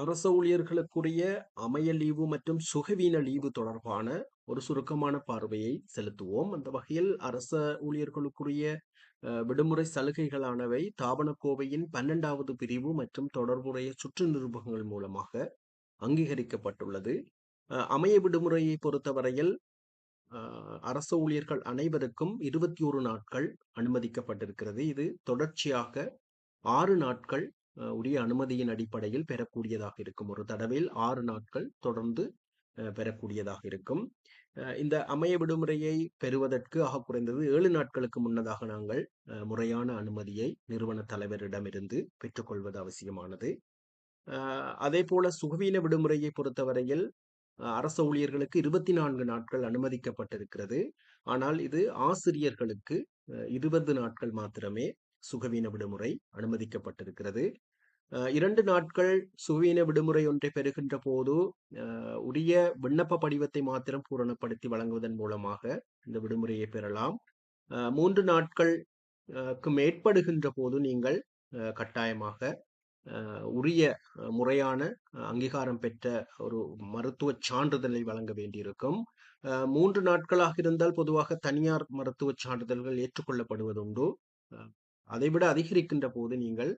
அரச ஊழியர்களுக்குரிய அமைய லீவு மற்றும் சுகவீன லீவு தொடர்பான ஒரு சுருக்கமான பார்வையை செலுத்துவோம். அந்த வகையில் அரச ஊழியர்களுக்குரிய விடுமுறை சலுகைகளானவை தாபனக்கோவையின் பன்னெண்டாவது பிரிவு மற்றும் தொடர்புடைய சுற்று நிருபங்கள் மூலமாக அங்கீகரிக்கப்பட்டுள்ளது. அமைய விடுமுறையை பொறுத்தவரையில் அரச ஊழியர்கள் அனைவருக்கும் இருபத்தி ஒரு நாட்கள் அனுமதிக்கப்பட்டிருக்கிறது. இது தொடர்ச்சியாக ஆறு நாட்கள் உரிய அனுமதியின் அடிப்படையில் பெறக்கூடியதாக இருக்கும். ஒரு தடவையில் ஆறு நாட்கள் தொடர்ந்து பெறக்கூடியதாக இருக்கும். இந்த அமைய விடுமுறையை பெறுவதற்கு ஆக குறைந்தது ஏழு நாட்களுக்கு முன்னதாக நாங்கள் முறையான அனுமதியை நிறுவன தலைவரிடமிருந்து பெற்றுக்கொள்வது அவசியமானது. அதே போல சுகவீன விடுமுறையை பொறுத்தவரையில் அரச ஊழியர்களுக்கு இருபத்தி நான்கு நாட்கள் அனுமதிக்கப்பட்டிருக்கிறது. ஆனால் இது ஆசிரியர்களுக்கு இருபது நாட்கள் மாத்திரமே சுகவீன விடுமுறை அனுமதிக்கப்பட்டிருக்கிறது. இரண்டு நாட்கள் சுவீன விடுமுறை ஒன்றை பெறுகின்ற போது உரிய விண்ணப்ப படிவத்தை மாத்திரம் பூரணப்படுத்தி வழங்குவதன் மூலமாக இந்த விடுமுறையை பெறலாம். மூன்று நாட்களுக்கு மேற்படுகின்ற போது நீங்கள் கட்டாயமாக உரிய முறையான அங்கீகாரம் பெற்ற ஒரு மருத்துவ சான்றிதழை வழங்க வேண்டியிருக்கும். மூன்று நாட்களாக இருந்தால் பொதுவாக தனியார் மருத்துவ சான்றிதழ்கள் ஏற்றுக்கொள்ளப்படுவதுண்டு. அதைவிட அதிகரிக்கின்ற போது நீங்கள்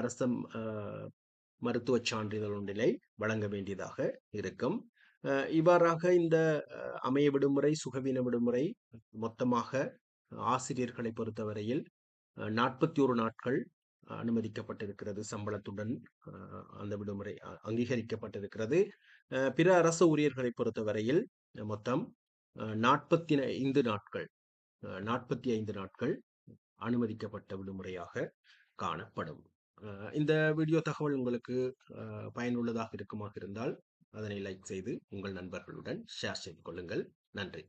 அரச மருத்துவ சான்றிதழ் வழங்க வேண்டியதாக இருக்கும். இவ்வாறாக இந்த அமைய விடுமுறை சுகவீன விடுமுறை மொத்தமாக ஆசிரியர்களை பொறுத்தவரையில் நாற்பத்தி ஒரு நாட்கள் அனுமதிக்கப்பட்டிருக்கிறது சம்பளத்துடன் அந்த விடுமுறை அங்கீகரிக்கப்பட்டிருக்கிறது. பிற அரச ஊழியர்களை பொறுத்தவரையில் மொத்தம் நாற்பத்தி ஐந்து நாட்கள் நாற்பத்தி ஐந்து நாட்கள் அனுமதிக்கப்பட்ட விடுமுறையாக காணப்படும். இந்த வீடியோ தகவல் உங்களுக்கு பயனுள்ளதாக இருக்குமாக இருந்தால் அதனை லைக் செய்து உங்கள் நண்பர்களுடன் ஷேர் செய்து கொள்ளுங்கள். நன்றி.